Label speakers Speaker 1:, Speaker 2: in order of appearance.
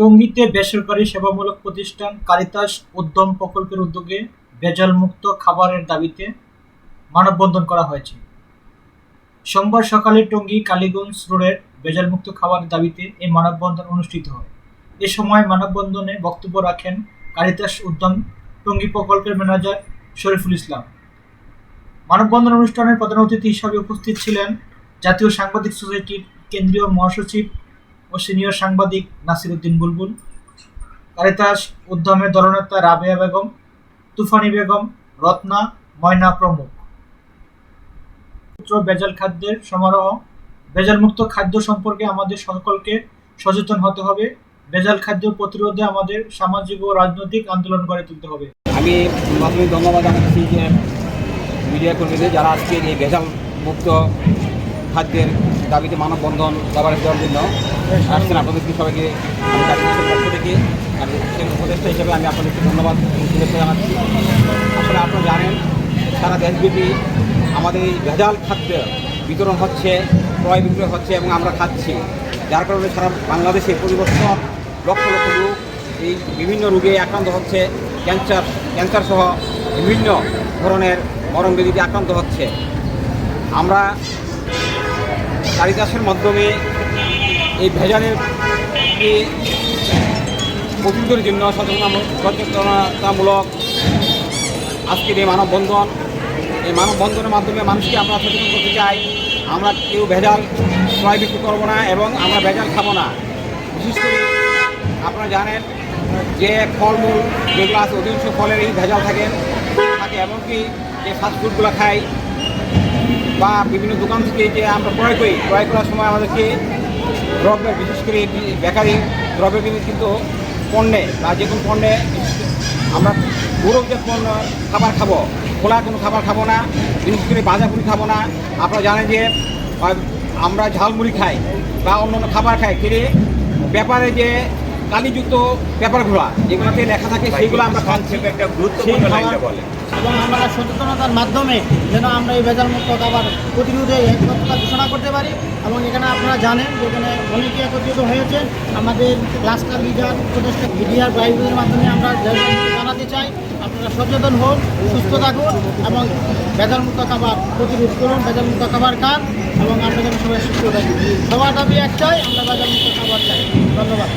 Speaker 1: টঙ্গীতে বেসরকারি সেবামূলক প্রতিষ্ঠান কারিতাস উদ্যম প্রকল্পের উদ্যোগে ভেজালমুক্ত খাবারের দাবিতে মানববন্ধন করা হয়েছে। সোমবার সকালে টঙ্গী কালীগঞ্জ রোডের ভেজালমুক্ত খাবারের দাবিতে এই মানববন্ধন অনুষ্ঠিত হয়। এ সময় মানববন্ধনে বক্তব্য রাখেন কারিতাস উদ্যম টঙ্গী প্রকল্পের ম্যানেজার শরীফুল ইসলাম। মানববন্ধন অনুষ্ঠানের প্রধান অতিথি হিসাবে উপস্থিত ছিলেন জাতীয় সাংবাদিক সোসাইটির কেন্দ্রীয় মহাসচিব ও সিনিয়র সাংবাদিক নাসির উদ্দিন বুলবুল কারিতাস উদ্যমের দলনেতা রাবেয়া বেগম, তুফানি বেগম, রত্না, ময়না প্রমুখ। পুত্র ভেজাল খাদ্যের সমারোহ। ভেজালমুক্ত খাদ্য সম্পর্কে আমাদের সকলকে সচেতন হতে হবে। বেজাল খাদ্য প্রতিরোধে আমাদের সামাজিক ও রাজনৈতিক আন্দোলন গড়ে তুলতে হবে।
Speaker 2: আমি প্রথমে ধন্যবাদ জানাচ্ছি যে মিডিয়া কর্মীদের, যারা আজকে এই ভেজাল মুক্ত খাদ্যের দাবিতে মানববন্ধন কভারেজ দেওয়ার জন্য আসছেন আপনাদেরকে সবাইকে? আমি কালীগঞ্জের পক্ষ থেকে সেই উপদেষ্টা হিসেবে আমি আপনাদেরকে ধন্যবাদ শুভেচ্ছা জানাচ্ছি। আসলে আপনারা জানেন, সারা দেশব্যাপী আমাদের এই ভেজাল খাদ্য বিতরণ হচ্ছে, ক্রয় বিক্রয় হচ্ছে এবং আমরা খাচ্ছি। যার কারণে সারা বাংলাদেশে পরিবর্তন, লক্ষ লক্ষ লোক এই বিভিন্ন রোগে আক্রান্ত হচ্ছে, ক্যান্সার ক্যান্সার সহ বিভিন্ন ধরনের মরণ ব্যাধিতে আক্রান্ত হচ্ছে। আমরা কারিদাসের মাধ্যমে এই ভেজালের প্রতিরোধের জন্য সচেতনা সচেতনতামূলক আজকের এই মানববন্ধন। এই মানববন্ধনের মাধ্যমে মানুষকে আমরা সচেতন করতে চাই। আমরা কেউ ভেজাল ক্রয় বিক্রি করব না এবং আমরা ভেজাল খাব না। বিশেষ করে আপনারা জানেন যে ফলমূল যেগুলো আছে অধিকাংশ ফলের এই ভেজাল থাকে থাকে এমনকি যে ফাস্টফুডগুলো খাই। বা বিভিন্ন দোকান থেকে যে আমরা ক্রয় করি, ক্রয় করার সময় আমাদেরকে দ্রব্যের, বিশেষ করে বেকারি দ্রব্যের কিন্তু কিন্তু পণ্যে বা যে কোনো পণ্যে আমরা গরম যে পণ্য খাবার খাব, খোলা কোনো খাবার খাব না, বিশেষ করে বাজাপুরি খাব না। আপনারা জানেন যে আমরা ঝালমুড়ি খাই বা অন্য খাবার খাই, খেলে ব্যাপারে যে কালিযুক্ত পেপারগুলো যেগুলোতে লেখা থাকে সেইগুলো আমরা খাচ্ছি।
Speaker 3: একটা গুরুত্বপূর্ণ লাইনটা বলে
Speaker 4: এবং আমরা সচেতনতার মাধ্যমে যেন আমরা এই ভেজাল মুক্ত খাবার প্রতিরোধে একত্রতা ঘোষণা করতে পারি। এবং এখানে আপনারা জানেন যে এখানে অনেকে একত্রিত হয়েছে আমাদের ক্লাস্টার লিডার উপদেষ্টা মিডিয়ার বাইবেলের মাধ্যমে আমরা জানাতে চাই। আপনারা সচেতন হন সুস্থ থাকুন এবং ভেজাল মুক্ত খাবার প্রতিরোধ করুন। ভেজাল মুক্ত খাবার খান এবং আমরা যেন সবাই সুস্থ থাকি। সবার দাবি একটাই আমরা ভেজাল মুক্ত খাবার চাই। ধন্যবাদ।